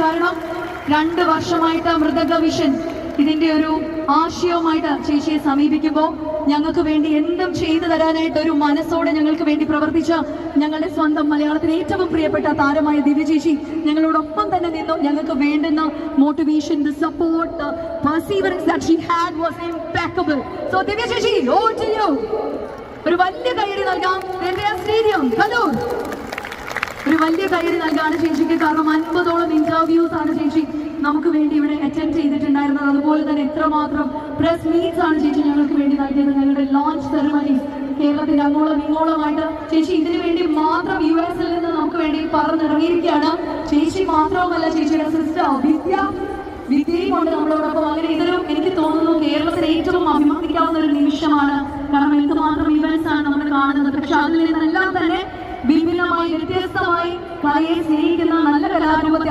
കാരണം രണ്ട് വർഷമായിട്ട് മൃതക വിഷൻ ഇതിന്റെ ഒരു ആശയവുമായിട്ട് ചേച്ചിയെ സമീപിക്കുമ്പോൾ ഞങ്ങൾക്ക് വേണ്ടി എന്തും ചെയ്തു തരാനായിട്ട് ഒരു മനസ്സോടെ ഞങ്ങൾക്ക് വേണ്ടി പ്രവർത്തിച്ച ഞങ്ങളുടെ സ്വന്തം മലയാളത്തിലെ ഏറ്റവും പ്രിയപ്പെട്ട താരമായ ദിവ്യ ചേച്ചി ഞങ്ങളോടൊപ്പം തന്നെ നിന്നു. ഞങ്ങൾക്ക് വേണ്ടുന്ന motivation the support she had was so ഒരു വലിയ കയ്യടി നൽകാം. സ്റ്റേഡിയം ഒരു വലിയ കയ്യടി നൽകാണ് ചേച്ചിക്ക്. കാരണം അൻപതോളം ഇന്റർവ്യൂസ് ആണ് ചേച്ചി നമുക്ക് വേണ്ടി ഇവിടെ അറ്റൻഡ് ചെയ്തിട്ടുണ്ടായിരുന്നത്. അതുപോലെ തന്നെ എത്രമാത്രം പ്രസ് മീറ്റ്സ് ആണ് ചേച്ചി ഞങ്ങൾക്ക് വേണ്ടി നൽകിയത്. ഞങ്ങളുടെ ലോഞ്ച് സെറമണീസ് കേരളത്തിന്റെ അങ്ങോളം ഇങ്ങോളമായിട്ട് ചേച്ചി ഇതിനു വേണ്ടി മാത്രം യു എസിൽ നിന്ന് നമുക്ക് വേണ്ടി പറഞ്ഞിറങ്ങിയിരിക്കുകയാണ്. ചേച്ചി മാത്രവുമല്ല ചേച്ചിയുടെ സിസ്റ്റർ വിദ്യ വിദ്യയും കൊണ്ട് നമ്മളോടൊപ്പം. അങ്ങനെ ഇതൊരു എനിക്ക് തോന്നുന്നു കേരളത്തിൽ ഏറ്റവും അഭിമാനിക്കാവുന്ന ഒരു നിമിഷമാണ്. കാരണം എന്ത് മാത്രം ഇവന്റ്സ് ആണ് നമ്മൾ കാണുന്നത്. പക്ഷെ അതിൽ നിന്നെല്ലാം തന്നെ വിഭിന്നമായി വ്യത്യസ്തമായി കലയെ സ്നേഹിക്കുന്ന നല്ല കലാരൂപത്തെ